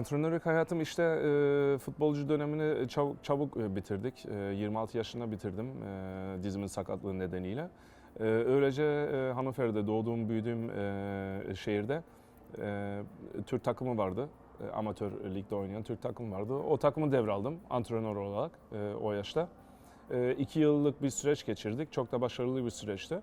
Antrenörlük hayatım işte e, futbolcu dönemini çabuk, çabuk bitirdik. E, 26 yaşında bitirdim e, dizimin sakatlığı nedeniyle. E, öylece e, Hannover'de doğduğum, büyüdüğüm e, şehirde e, Türk takımı vardı. E, amatör ligde oynayan Türk takımı vardı. O takımı devraldım antrenör olarak e, o yaşta. E, iki yıllık bir süreç geçirdik. Çok da başarılı bir süreçti.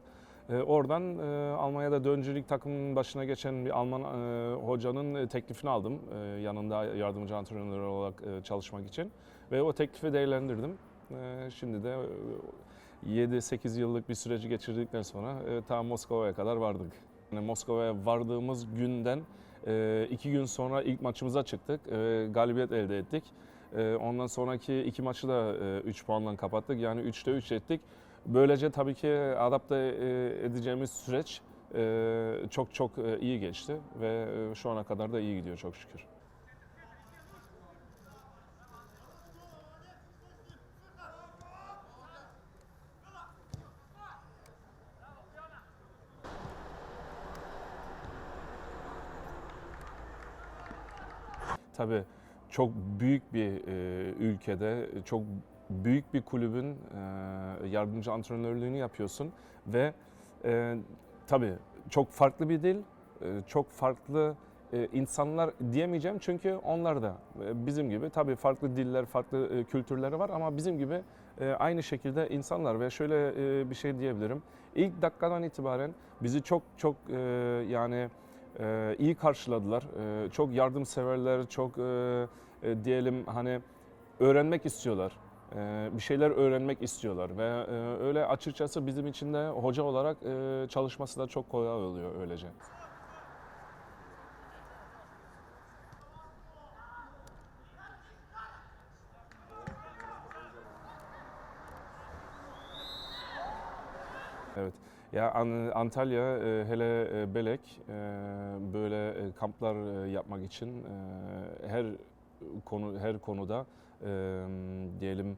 E, Oradan e, Almanya'da döncülük takımının başına geçen bir Alman e, hocanın e, teklifini aldım. E, Yanında yardımcı antrenör olarak e, çalışmak için. Ve o teklifi değerlendirdim. E, Şimdi de e, 7-8 yıllık bir süreci geçirdikten sonra e, ta Moskova'ya kadar vardık. Yani Moskova'ya vardığımız günden e, iki gün sonra ilk maçımıza çıktık. E, Galibiyet elde ettik. E, Ondan sonraki iki maçı da 3 puanla kapattık. Yani 3'te 3 ettik. Böylece tabii ki adapte e, edeceğimiz süreç e, çok çok e, iyi geçti ve şu ana kadar da iyi gidiyor çok şükür. Tabii çok büyük bir ülkede, çok büyük bir kulübün e, yardımcı antrenörlüğünü yapıyorsun ve e, tabii çok farklı bir dil, e, çok farklı e, insanlar diyemeyeceğim çünkü onlar da e, bizim gibi tabii farklı diller, farklı e, kültürleri var ama bizim gibi e, aynı şekilde insanlar ve şöyle e, bir şey diyebilirim. İlk dakikadan itibaren bizi çok çok e, yani e, iyi karşıladılar. E, çok yardımseverler, çok e, e, diyelim hani öğrenmek istiyorlar. E, bir şeyler öğrenmek istiyorlar ve e, öyle açıkçası bizim için de hoca olarak e, çalışması da çok kolay oluyor öylece. Evet. Ya An- Antalya e, hele Belek böyle kamplar yapmak için her konu her konuda diyelim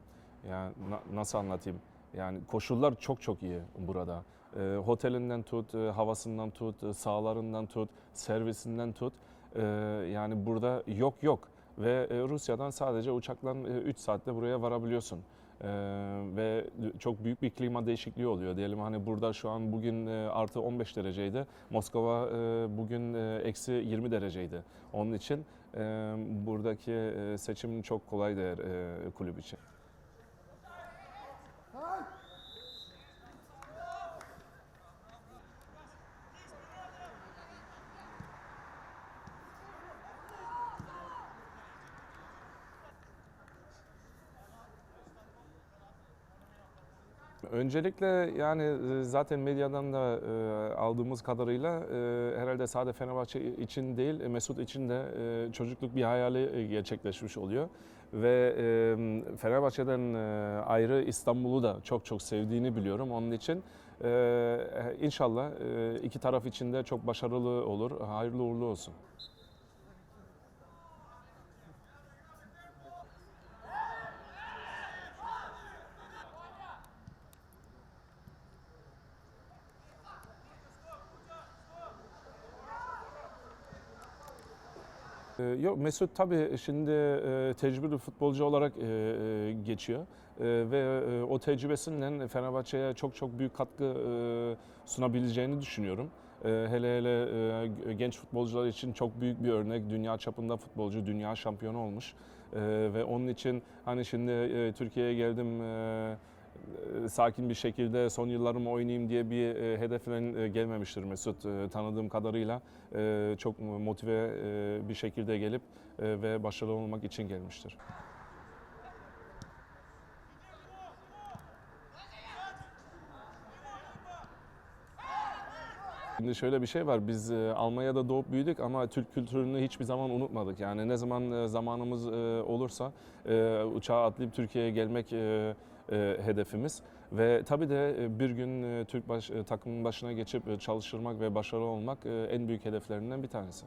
ya na- nasıl anlatayım? Yani koşullar çok çok iyi burada. E, Otelinden tut, e, havasından tut, e, sahalarından tut, servisinden tut. E, Yani burada yok yok ve e, Rusya'dan sadece uçakla 3 saatte buraya varabiliyorsun. Ee, ve çok büyük bir klima değişikliği oluyor. Diyelim hani burada şu an bugün e, artı 15 dereceydi. Moskova e, bugün e, eksi 20 dereceydi. Onun için e, buradaki e, seçim çok kolay değer e, kulüp için. Öncelikle yani e, zaten medyadan da e, aldığımız kadarıyla e, herhalde sadece Fenerbahçe için değil Mesut için de çocukluk bir hayali gerçekleşmiş oluyor. Ve e, Fenerbahçe'den ayrı İstanbul'u da çok çok sevdiğini biliyorum. Onun için inşallah iki taraf için de çok başarılı olur. Hayırlı uğurlu olsun. Yok Mesut tabii şimdi e, tecrübeli futbolcu olarak e, e, geçiyor E, ve e, o tecrübesinden Fenerbahçe'ye çok çok büyük katkı e, sunabileceğini düşünüyorum. E, Hele hele e, genç futbolcular için çok büyük bir örnek. Dünya çapında futbolcu, dünya şampiyonu olmuş. E, Ve onun için hani şimdi e, Türkiye'ye geldim e, e, sakin bir şekilde son yıllarımı oynayayım diye bir e, hedefle e, gelmemiştir Mesut. E, Tanıdığım kadarıyla e, çok motive e, bir şekilde gelip e, ve başarılı olmak için gelmiştir. Şimdi şöyle bir şey var. Biz e, Almanya'da doğup büyüdük ama Türk kültürünü hiçbir zaman unutmadık. Yani ne zaman e, zamanımız e, olursa e, uçağa atlayıp Türkiye'ye gelmek e, hedefimiz. Ve tabii de e, bir gün e, Türk baş, e, takımın başına geçip çalıştırmak ve başarılı olmak en büyük hedeflerinden bir tanesi.